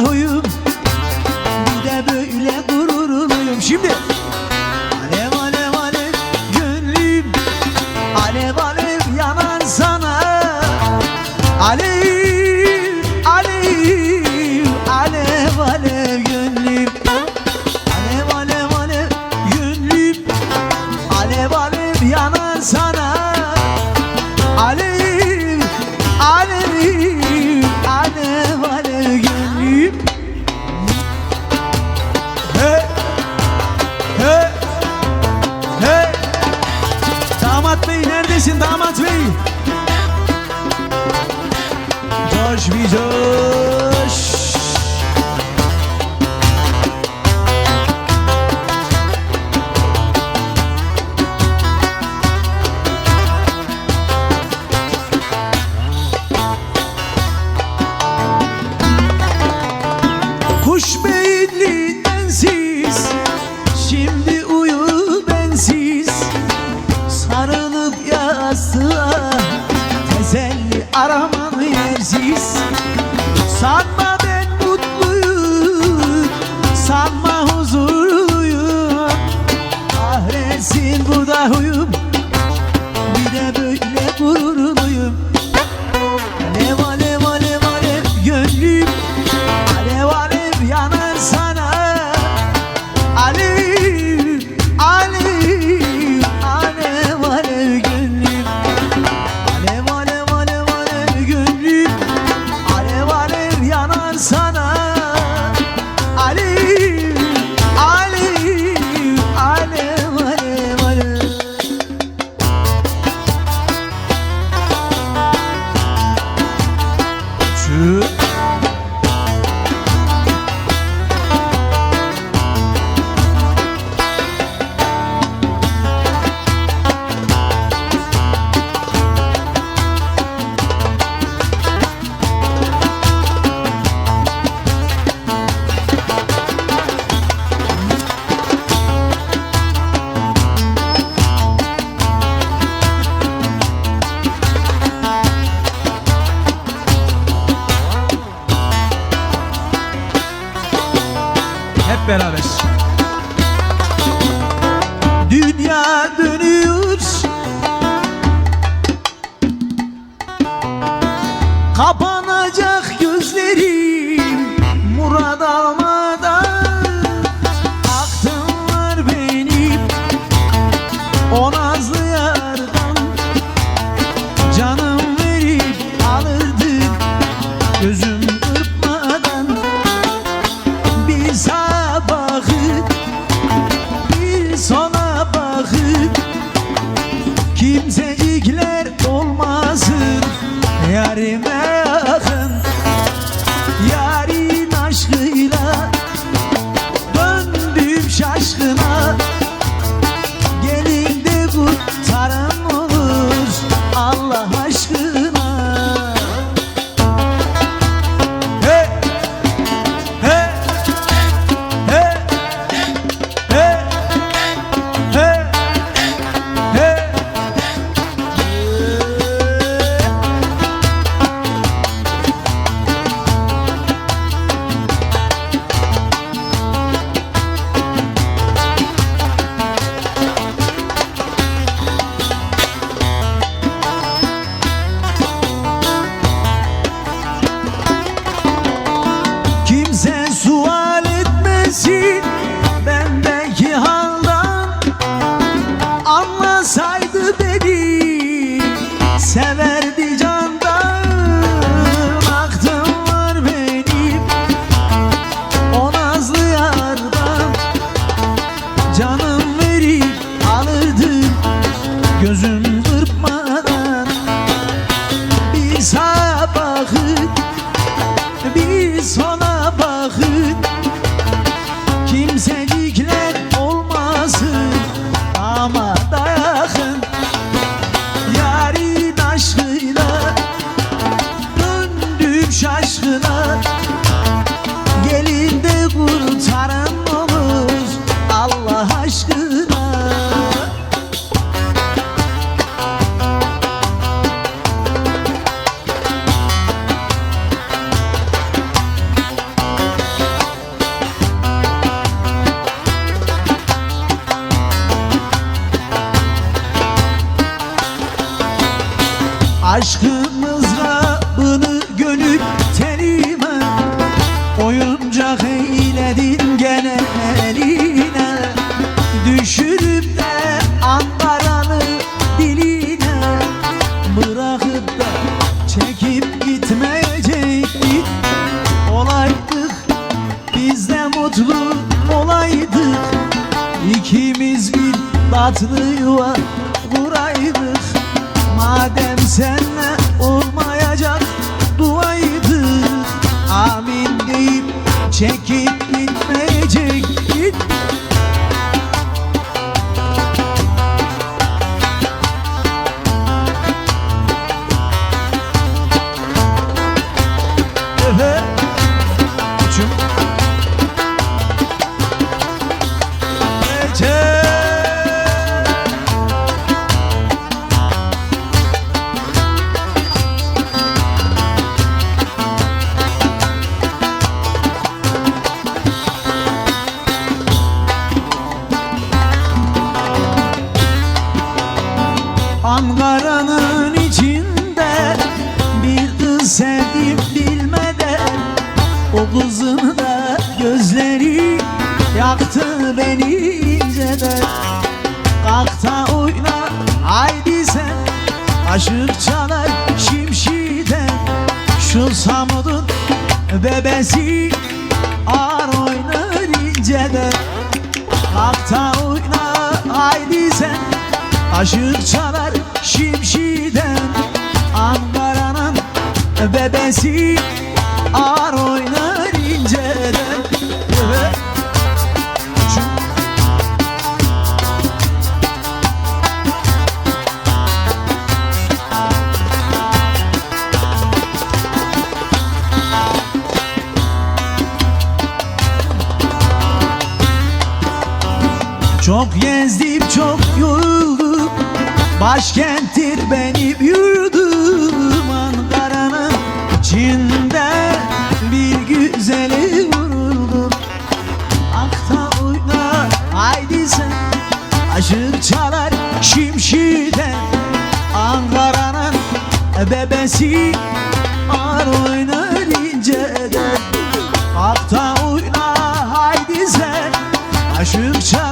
huyu Beraber. Dünya dönüyor Kapanacak Aşkın mızrabını gönül telime Oyuncak eyledin gene eline. Düşürüp de Ankara'nı diline Bırakıp da çekip gitmeyecektik Olaydık biz de mutlu olaydık. İkimiz bir tatlı yuva Madem senle olmayacak duaydık Amin deyip çekip yaktı beni inceden Kalk da oyna haydi sen. Aşık çalar şimşiden Şu samudun bebesi Ağır oynar inceden Kalk da oyna haydi sen. Aşık çalar şimşiden Ankara'nın bebesi Ağır oynar Çok gezdim çok yoruldum. Başkenttir benim yurdum. Ankara'nın içinde bir güzeli vuruldum. Akta oyna haydi sen. Aşık çalar şimşiden Ankara'nın bebesi Ağır oynar inceden. Akta oyna haydi sen. Aşık çalar